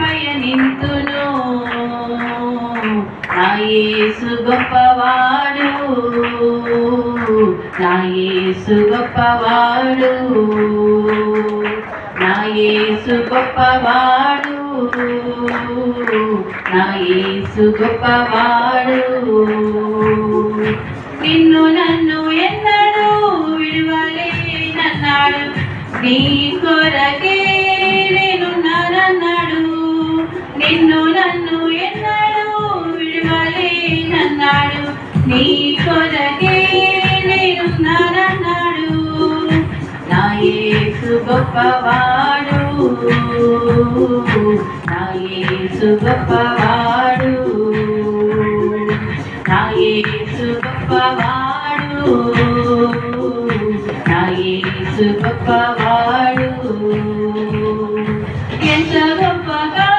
పయనింతును నా యేసు గొప్పవాడు. నా యేసు గొప్పవాడు. నా యేసు గొప్పవాడు. నా యేసు గొప్పవాడు. నిన్ను నన్ను ఎన్నడూ విడువలే నన్నాడు నీ నిన్ను నన్ను ఎన్నడూ విడువలేనన్నాడు. నీ కొరకే నేనున్నానన్నాడు నా యేసు గొప్పవాడు. నా యేసు గొప్పవాడు. నా యేసు గొప్పవాడు. నా యేసు గొప్పవాడు. ఎంత గొప్పగా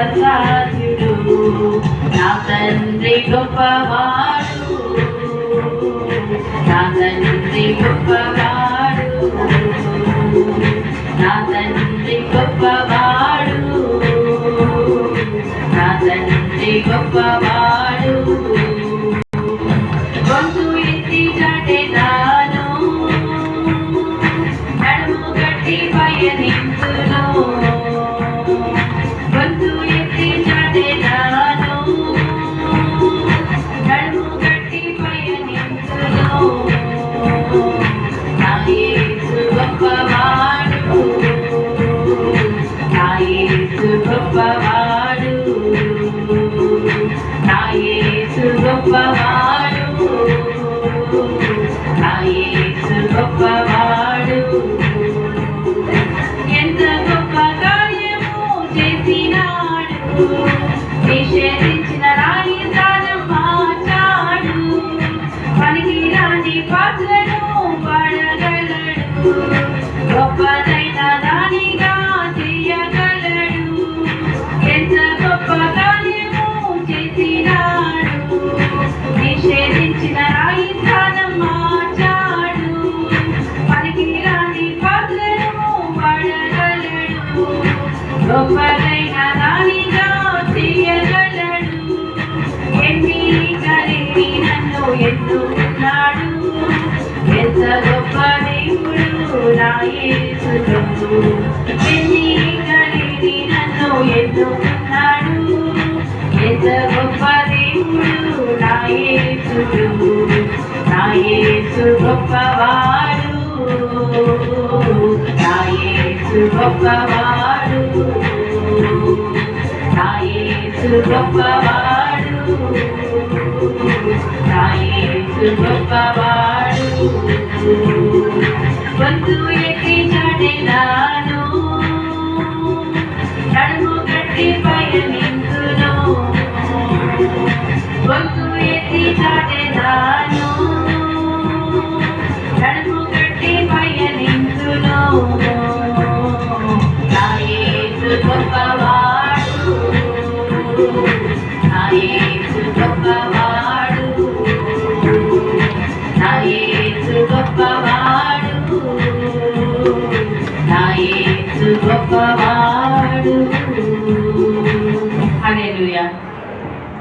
అసాధ్యుడు. నా తండ్రి గొప్పవాడు. నా తండ్రి గొప్పవాడు. నా తండ్రి గొప్పవాడు. నా తండ్రి గొప్పవాడు. నిషేధించిన రాయి స్థానం మార్చాడు పనికి రాని పాత్రను పడగలడు. గొప్పదైన దానిగా చేయగలడు. ఎంత గొప్ప కార్యము చేసినాడు. నిషేధించిన రాయి స్థానం మార్చాడు పనికి రాని పాత్రను పడగలడు. గొప్పదైన దేవుడు ఎన్ని కలిగి నన్ను ఎన్నుకున్నాడు? ఎంత గొప్ప దేవుడు నా యేసుడు నా యేసు గొప్పవాడు. నా యేసు గొప్పవాడు. నా యేసు గొప్పవాడు. నా యేసు గొప్పవాడు. గొంతు ఎత్తి చాటెదాను నడుము కట్టి పయనించును గొంతు ఎత్తి చాటెదాను నడుము కట్టి పయనించును నా యేసు గొప్పవాడు. నా యేసు